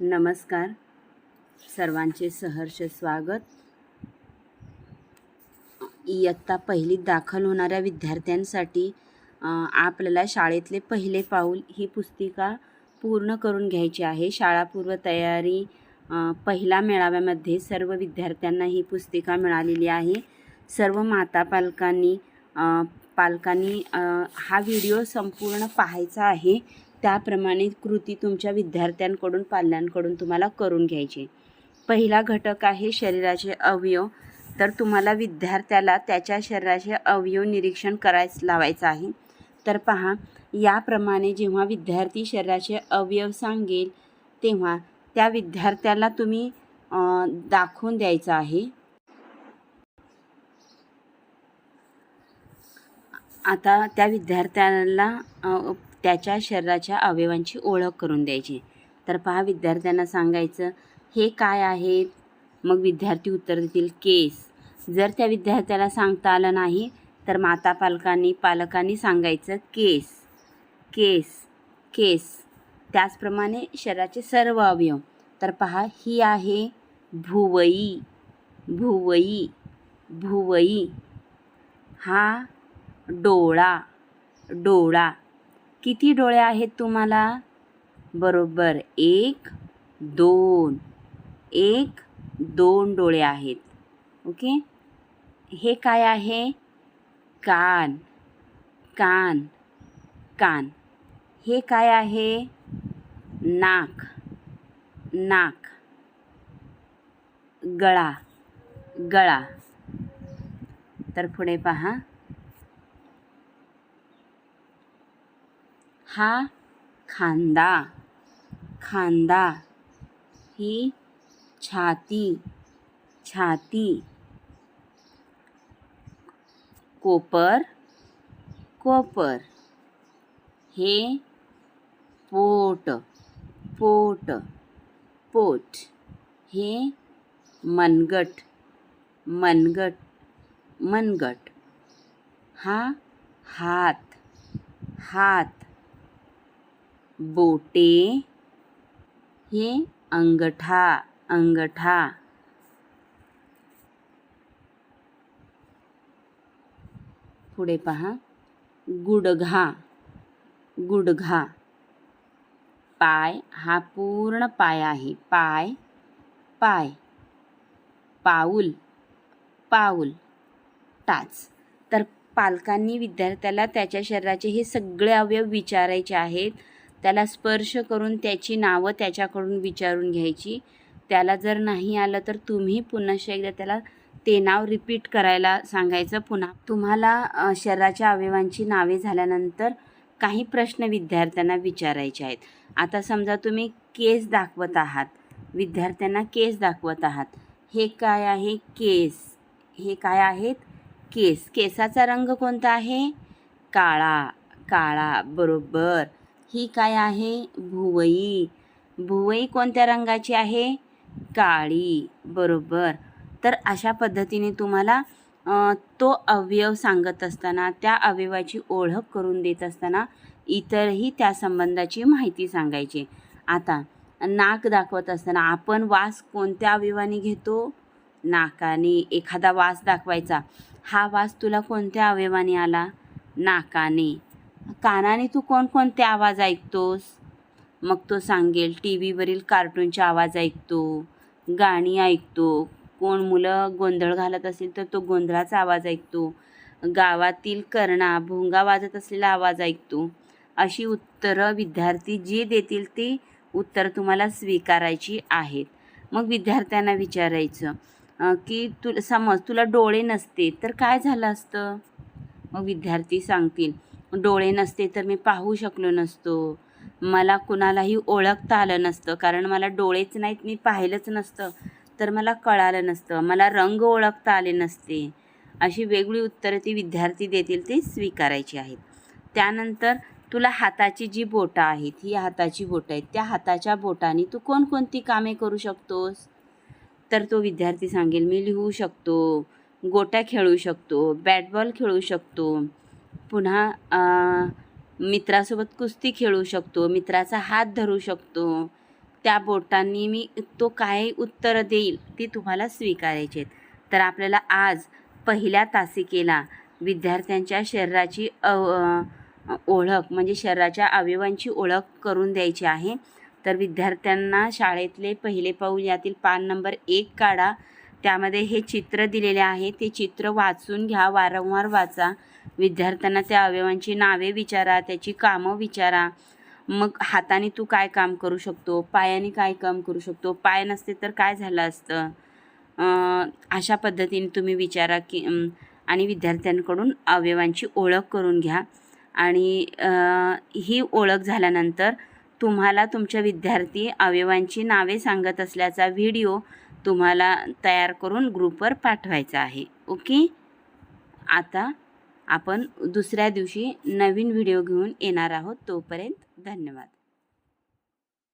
नमस्कार. सर्वांचे सहर्ष स्वागत. इयत्ता पहिलीत दाखल होणाऱ्या विद्यार्थ्यांसाठी आपल्याला शाळेतले पहिले पाऊल ही पुस्तिका पूर्ण करून घ्यायची आहे. शाळापूर्व तयारी पहिल्या पहिला मेळाव्यामध्ये सर्व विद्यार्थ्यांना ही पुस्तिका मिळालेली आहे. सर्व माता पालकांनी पालकांनी हा व्हिडिओ संपूर्ण पाहायचा आहे. त्याप्रमाणे कृती तुमच्या विद्यार्थ्यांकडून पाल्यांकडून तुम्हाला करून घ्यायची. पहिला घटक आहे शरीराचे अवयव. तर तुम्हाला विद्यार्थ्याला त्याच्या शरीराचे अवयव निरीक्षण करायच लावायचं आहे. तर पहा याप्रमाणे जेव्हा विद्यार्थी शरीराचे अवयव सांगेल तेव्हा त्या विद्यार्थ्याला तुम्ही दाखवून द्यायचं आहे. आता त्या विद्यार्थ्याला त्याच्या शरीराच्या अवयवांची ओळख करून द्यायची. तर पहा विद्यार्थ्यांना सांगायचं हे काय आहे? मग विद्यार्थी उत्तर देतील केस. जर त्या विद्यार्थ्याला सांगता आलं नाही तर माता पालकांनी पालकांनी सांगायचं केस केस केस. त्याचप्रमाणे शरीराचे सर्व अवयव. तर पहा ही आहे भुवई भुवई भुवई. हा डोळा डोळा. किती डोळे आहेत तुम्हाला? बरोबर एक दोन. एक दोन डोळे आहेत. ओके? हे काय आहे? कान. कान. कान. हे काय आहे? नाक. नाक. गळा. गळा. तर पुढे पहा. हा खांदा खांदा ही छाती छाती कोपर कोपर हे पोट पोट पोट हे मनगट मनगट मनगट हा हात हात बोटे हे अंगठा अंगठा. पुढे पहा. गुडघा गुडघा. पाय हा पूर्ण पाय आहे. पाय पाय. पाऊल पाऊल. टाच. तर पालकांनी विद्यार्थ्याला त्याच्या शरीराचे हे सगळे अवयव विचारायचे आहेत. त्याला स्पर्श करून त्याची नावं त्याच्याकडून विचारून घ्यायची. त्याला जर नाही आलं तर तुम्ही पुन्हा एकदा त्याला ते नाव रिपीट करायला सांगायचं. पुन्हा तुम्हाला शरीराच्या अवयवांची नावे झाल्यानंतर काही प्रश्न विद्यार्थ्यांना विचारायचे आहेत. आता समजा तुम्ही केस दाखवत आहात. विद्यार्थ्यांना केस दाखवत आहात. हे काय आहे? केस. हे काय आहेत? केस. केसाचा रंग कोणता आहे? काळा. काळा. बरोबर. ही काय आहे? भुवई. भुवई कोणत्या रंगाची आहे? काळी. बरोबर. तर अशा पद्धतीने तुम्हाला तो अवयव सांगत असताना त्या अवयवाची ओळख करून देत असताना इतरही त्या संबंधाची माहिती सांगायची. आता नाक दाखवत असताना आपण वास कोणत्या अवयवाने घेतो? नाकाने. एखादा वास दाखवायचा. हा वास तुला कोणत्या अवयवाने आला? नाकाने. कानाने तू कोणकोणते आवाज ऐकतोस? मग तो सांगेल टी व्हीवरील कार्टूनचे आवाज ऐकतो गाणी ऐकतो. कोण मुलं गोंधळ घालत असेल तर तो गोंधळाचा आवाज ऐकतो. गावातील कर्णा भोंगा वाजत असलेला आवाज ऐकतो. अशी उत्तरं विद्यार्थी जे देतील ती उत्तरं तुम्हाला स्वीकारायची आहेत. मग विद्यार्थ्यांना विचारायचं की तु समज तुला डोळे नसते तर काय झालं असतं? मग विद्यार्थी सांगतील डोळे नसते तर मी पाहू शकलो नसतो. मला कुणालाही ओळखता आलं नसतं. कारण मला डोळेच नाहीत मी पाहिलंच नसतं. तर मला कळालं नसतं. मला रंग ओळखता आले नसते. अशी वेगळी उत्तरं ती विद्यार्थी देतील ते स्वीकारायची आहेत. त्यानंतर तुला हाताची जी बोटं आहेत ही हाताची बोटं आहेत. त्या हाताच्या बोटाने तू कोणकोणती कामे करू शकतोस? तर तो विद्यार्थी सांगेल मी लिहू शकतो गोट्या खेळू शकतो बॅट बॉल खेळू शकतो. पुन्हा मित्रासोबत कुस्ती खेळू शकतो मित्राचा हात धरू शकतो. त्या बोटांनी मी तो काय उत्तर देईल ती तुम्हाला स्वीकारायची आहेत. तर आपल्याला आज पहिल्या तासिकेला विद्यार्थ्यांच्या शरीराची अव ओळख म्हणजे शरीराच्या अवयवांची ओळख करून द्यायची आहे. तर विद्यार्थ्यांना शाळेतले पहिले पाऊल यातील पान नंबर एक काढा. त्यामध्ये हे चित्र दिलेले आहे. ते चित्र वाचून घ्या वारंवार वाचा. विद्यार्थ्यांना त्या अवयवांची नावे विचारा त्याची कामं विचारा. मग हाताने तू काय काम करू शकतो? पायाने काय काम करू शकतो? पाय नसते तर काय झालं असतं? अशा पद्धतीने तुम्ही विचारा की आणि विद्यार्थ्यांकडून अवयवांची ओळख करून घ्या. आणि ही ओळख झाल्यानंतर तुम्हाला तुमच्या विद्यार्थी अवयवांची नावे सांगत असल्याचा व्हिडिओ तुम्हाला तयार करून ग्रुपवर पाठवायचा आहे. ओके? आता आपण दुसऱ्या दिवशी नवीन व्हिडिओ घेऊन येणार आहोत. तोपर्यंत धन्यवाद.